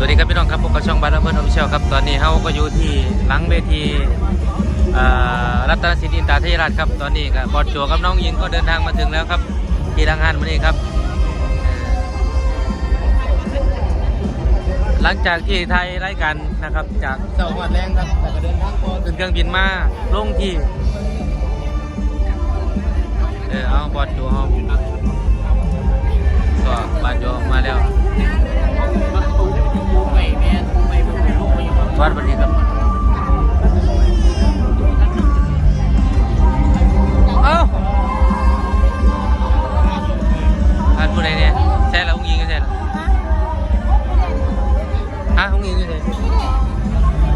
สวัสดีครับพี่น้องครับพบกับช่องบาร์เบิร์นออฟฟิเชียลครับตอนนี้เขาก็อยู่ที่หลังเวทีรัตนสินอินตราเทยราชครับตอนนี้ก็บบอดโจกับน้องหญิงก็เดินทางมาถึงแล้วครับ ที่ทางหันวันนี้ครับ หลังจากที่ไทยรายการนะครับ จากเสาหัวแรงครับแต่ก็เดินทางพอขึ้นเครื่องบินมาลงที่เออเอาบอดโจเขาก็บอดโจมาแล้ว ฮะอุ้งยิงก็ใช่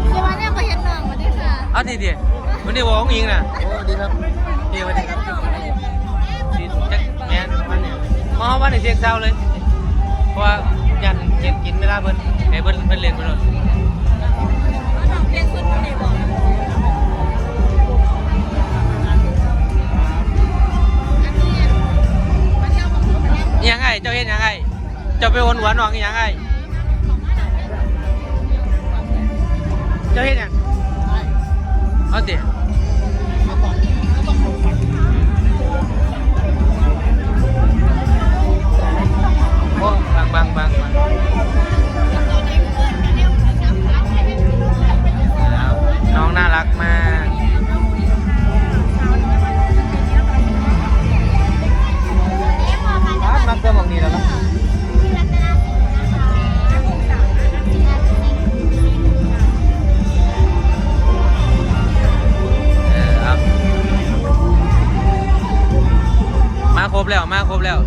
เดี๋ยววันนี้ไปเห็นน้องมาด้วยค่ะเอาดีดีวันนี้บอกอุ้งยิงนะโอ้ดีครับดีวันนี้ครับดีจักแมนวันนี้มาวันนี้เสียงเศร้าเลยเพราะว่ายันกินกินไม่ได้เพิ่นให้เพิ่นเพิ่นเล่นเพิ่นโดนน้องเรียนสุดในบอกอันนี้มาเที่ยวของผมมาเล่นอิหยังไงเจ้าเห็นยังไงเจ้าไปวนหัวน้องอิหยังไง แล้วมาครบแล้ว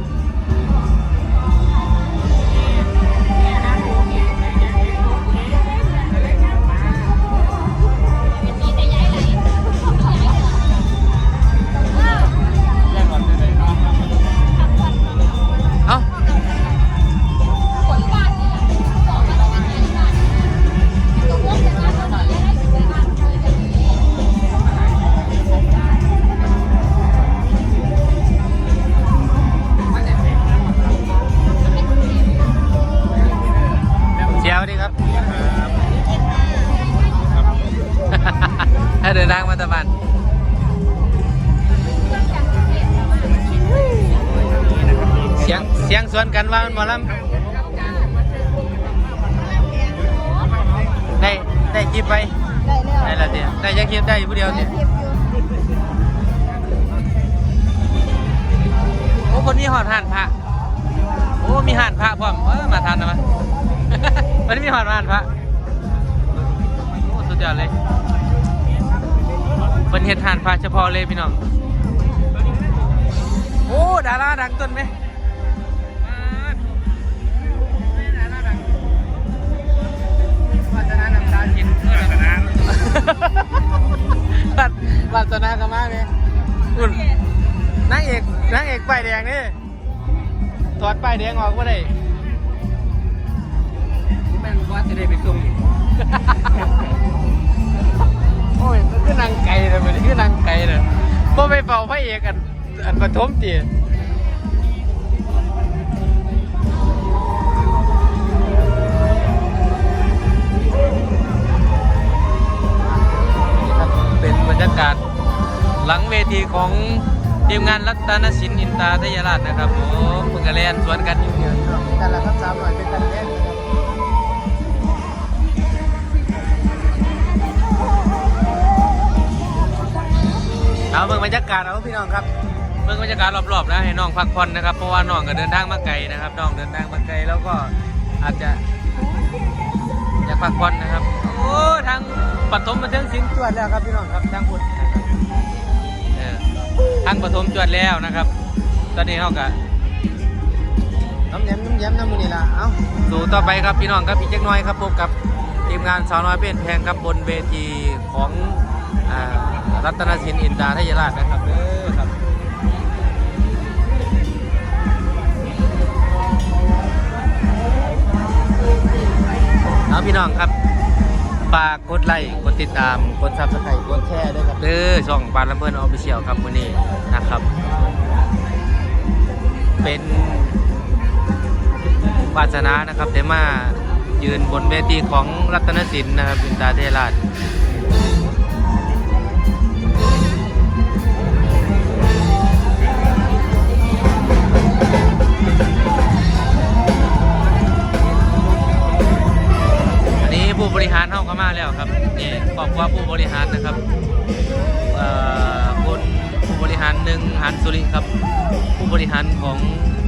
ถ้าเดินทางมาตะบันเสียงเสียงสวนกันว่ามันหมอลำได้ได้คลิปไปได้แล้วได้ละเดียวได้ยังคลิปได้อยู่ผู้เดียวได้เนี่ยคลิปอยู่โอ้คนนี้หอดห่านพระโอ้มีห่านพระพร้อมเออมาทันนะมะวันนี้มีหอดห่านพระโอ้สุดยอดเลย เป็นเห็ดห่านพระเฉพาะเลยพี่น้อง โอ้ ดาราดังต้นไหมวาสนาน้ำตาจินวาสนาวาสนากันมากเลยอุ่นนางเอกนางเอกป้ายแดงนี่ถอดป้ายแดงออกก็ได้แม่งว่าจะได้ไปส่ง พอไปเฝ้าพระเอกอันอันปฐมตีครับเป็นบรรยากาศหลังเวทีของทีมงานรัตนสินอินตาทยราชนะครับผมเพิ่งกระเล่นสวนกันอยู่เดียวแต่ละครับสามหน่อยเป็นกันเล่น เอาเบิ่งบรรยากาศเอาพี่น้องครับเบิ่งบรรยากาศรอบๆนะให้น้องพักผ่อนนะครับเพราะว่าน้องก็เดินทางมาไกลนะครับน้องเดินทางมาไกลแล้วก็อาจจะอยากพักผ่อนนะครับโอ้ทางปฐมบันเทิงศิลป์จวดแล้วครับพี่น้องครับทางพุทธเออทางปฐมจวดแล้วนะครับ ตอนนี้เขาก็น้ำแย้มน้ำแย้มน้ำมือนี่ละเอ้าสู่ต่อไปครับพี่น้องครับอีกเล็กน้อยครับพบกับทีมงานสาวน้อยเป็นแพงครับบนเวทีของ รัตนสินอินดาทยราชนะครับเออครับเอาพี่น้องครับฝากกดไลค์กดติดตามกดซับสไครต์กดแชร์ด้วยครับเด้อช่องบานลำเบิร์นออฟฟิเชียลครับวันนี้นะครับ เป็นวาสนานะครับได้มายืยืนบนเวทีของรัตนศิลป์นะครับอินตาเทราช คนะครับเอ่อคุณผู้บริหารหนึ่งหันสุริครับ ผู้บริหารของ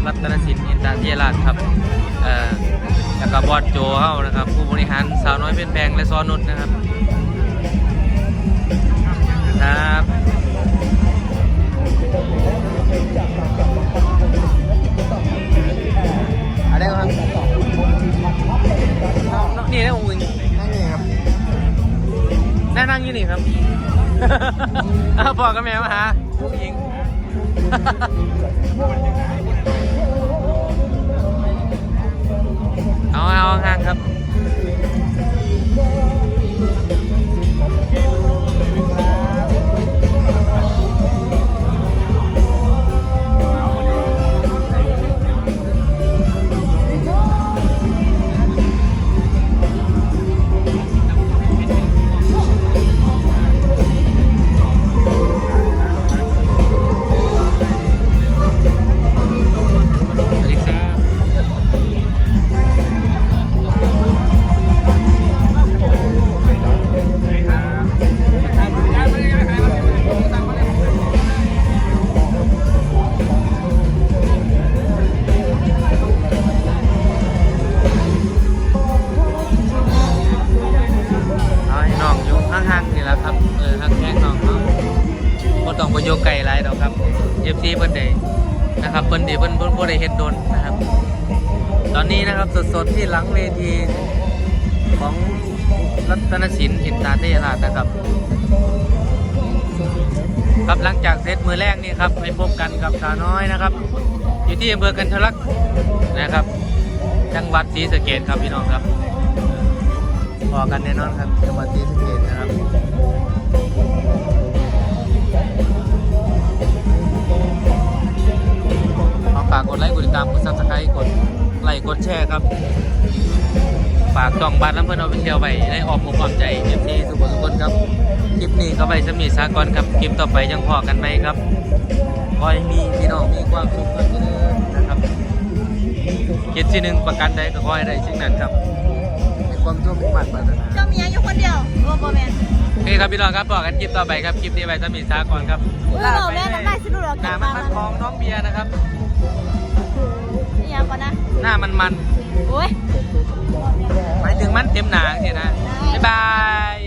รัตนสินอินตาเทียราชครับแล้วก็บอดโจเข้านะครับ ผู้บริหารสาวน้อยเป็นแพงและซอนุชนะครับ อ้าวบอกกับแม่มาหาผู้หญิงเอาเอาห่างครับ องไปโยกไก่ไรดอกครับเอฟซีเพิ่นได้นะครับเพิ่นด้เพิ่นเพิ่นบ่ได้เฮ็ดโดนนะครับ ตอนนี้นะครับสดๆที่หลังเวทีของรัตนศิลป์อินตาเทราชนะครับ ครับหลังจากเซตมือแรกนี่ครับไปพบกันกับสาวน้อยนะครับ อยู่ที่อำเภอกันทลักนะครับ จังหวัดศรีสะเกดครับพี่น้องครับพอกันแน่นอนครับจังหวัดศรีสะเกดนะครับ แชร์ครับ ฝากจองบัตรน้ำเพื่อนเอาไปเที่ยวไปได้ออกมุมความใจเอฟซีสุขสุขคนครับ คลิปนี้ก็ไปสมีสากรครับ คลิปต่อไปยังพอกันไหมครับขอให้มีพี่น้องมีความสุขกันเด้อนะครับคิดที่หนึ่งประกันใดก็ขอให้ได้สิ่งนั้นครับมีความสุขมีมันปรารถนา เจ้าเมียอยู่คนเดียวโอ้โหแมนโอเคครับพี่น้องครับบอกกันคลิปต่อไปครับ คลิปนี้ไปสมีสากรครับโอ้โหแม่น้ำลายสะดุดออกหจาน้ากมันปากมันทองน้องเบียร์นะครับนี่ ยัก่อนนะหน้ามันมันโอ้ยหมายถึงมันเต็มหนาเนี่ยนะ บ๊ายบาย